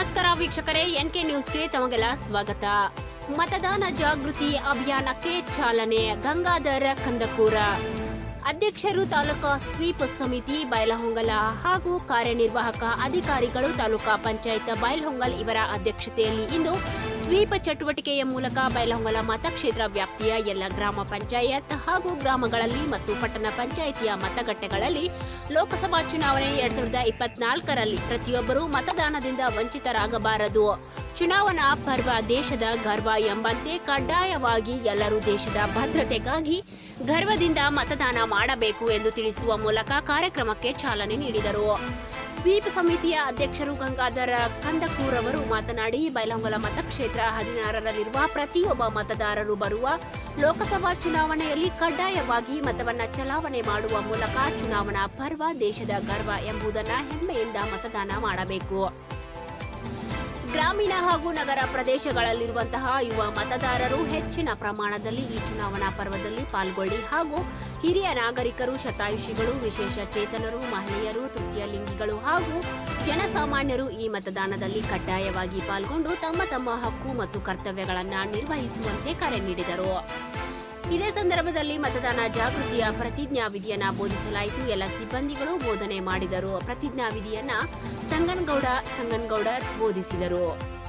ನಮಸ್ಕಾರ ವೀಕ್ಷಕರೇ ಎನ್ಕೆ ನ್ಯೂಸ್ಗೆ ತಮಗೆಲ್ಲ ಸ್ವಾಗತ. ಮತದಾನ ಜಾಗೃತಿ ಅಭಿಯಾನಕ್ಕೆ ಚಾಲನೆ ಗಂಗಾಧರ ಕಂದಕೂರ. ಅಧ್ಯಕ್ಷರು ತಾಲೂಕಾ ಸ್ವೀಪ್ ಸಮಿತಿ ಬೈಲಹೊಂಗಲ ಹಾಗೂ ಕಾರ್ಯನಿರ್ವಾಹಕ ಅಧಿಕಾರಿಗಳು ತಾಲೂಕಾ ಪಂಚಾಯತ್ ಬೈಲಹೊಂಗಲ್ ಇವರ ಅಧ್ಯಕ್ಷತೆಯಲ್ಲಿ ಇಂದು ಸ್ವೀಪ್ ಚಟುವಟಿಕೆಯ ಮೂಲಕ ಬೈಲಹೊಂಗಲ ಮತಕ್ಷೇತ್ರ ವ್ಯಾಪ್ತಿಯ ಎಲ್ಲ ಗ್ರಾಮ ಪಂಚಾಯತ್ ಹಾಗೂ ಗ್ರಾಮಗಳಲ್ಲಿ ಮತ್ತು ಪಟ್ಟಣ ಪಂಚಾಯಿತಿಯ ಮತಗಟ್ಟೆಗಳಲ್ಲಿ ಲೋಕಸಭಾ ಚುನಾವಣೆ ಎರಡ್ ಸಾವಿರದ ಇಪ್ಪತ್ನಾಲ್ಕರಲ್ಲಿ ಪ್ರತಿಯೊಬ್ಬರೂ ಮತದಾನದಿಂದ ವಂಚಿತರಾಗಬಾರದು. ಚುನಾವಣಾ ಪರ್ವ ದೇಶದ ಗರ್ವ ಎಂಬಂತೆ ಕಡ್ಡಾಯವಾಗಿ ಎಲ್ಲರೂ ದೇಶದ ಭದ್ರತೆಗಾಗಿ ಗರ್ವದಿಂದ ಮತದಾನ ಮಾಡಬೇಕು ಎಂದು ತಿಳಿಸುವ ಮೂಲಕ ಕಾರ್ಯಕ್ರಮಕ್ಕೆ ಚಾಲನೆ ನೀಡಿದರು. ಸ್ವೀಪ್ ಸಮಿತಿಯ ಅಧ್ಯಕ್ಷರು ಗಂಗಾಧರ ಕಂದಕೂರ್ ಅವರು ಮಾತನಾಡಿ, ಬೈಲಹೊಂಗಲ ಮತಕ್ಷೇತ್ರ ಹದಿನಾರರಲ್ಲಿರುವ ಪ್ರತಿಯೊಬ್ಬ ಮತದಾರರು ಬರುವ ಲೋಕಸಭಾ ಚುನಾವಣೆಯಲ್ಲಿ ಕಡ್ಡಾಯವಾಗಿ ಮತವನ್ನು ಚಲಾವಣೆ ಮಾಡುವ ಮೂಲಕ ಚುನಾವಣಾ ಪರ್ವ ದೇಶದ ಗರ್ವ ಎಂಬುದನ್ನು ಹೆಮ್ಮೆಯಿಂದ ಮತದಾನ ಮಾಡಬೇಕು. ಗ್ರಾಮೀಣ ಹಾಗೂ ನಗರ ಪ್ರದೇಶಗಳಲ್ಲಿರುವಂತಹ ಯುವ ಮತದಾರರು ಹೆಚ್ಚಿನ ಪ್ರಮಾಣದಲ್ಲಿ ಈ ಚುನಾವಣಾ ಪರ್ವದಲ್ಲಿ ಪಾಲ್ಗೊಳ್ಳಿ ಹಾಗೂ ಹಿರಿಯ ನಾಗರಿಕರು, ಶತಾಯುಷಿಗಳು, ವಿಶೇಷ ಚೇತನರು, ಮಹಿಳೆಯರು, ತೃತೀಯ ಲಿಂಗಿಗಳು ಹಾಗೂ ಜನಸಾಮಾನ್ಯರು ಈ ಮತದಾನದಲ್ಲಿ ಕಡ್ಡಾಯವಾಗಿ ಪಾಲ್ಗೊಂಡು ತಮ್ಮ ತಮ್ಮ ಹಕ್ಕು ಮತ್ತು ಕರ್ತವ್ಯಗಳನ್ನು ನಿರ್ವಹಿಸುವಂತೆ ಕರೆ ನೀಡಿದರು. ಇದೇ ಸಂದರ್ಭದಲ್ಲಿ ಮತದಾನ ಜಾಗೃತಿಯ ಪ್ರತಿಜ್ಞಾ ವಿಧಿಯನ್ನ ಬೋಧಿಸಲಾಯಿತು. ಎಲ್ಲ ಸಿಬ್ಬಂದಿಗಳು ಬೋಧನೆ ಮಾಡಿದರು. ಪ್ರತಿಜ್ಞಾ ವಿಧಿಯನ್ನ ಸಂಗನಗೌಡ ಸಂಗನಗೌಡ ಬೋಧಿಸಿದರು.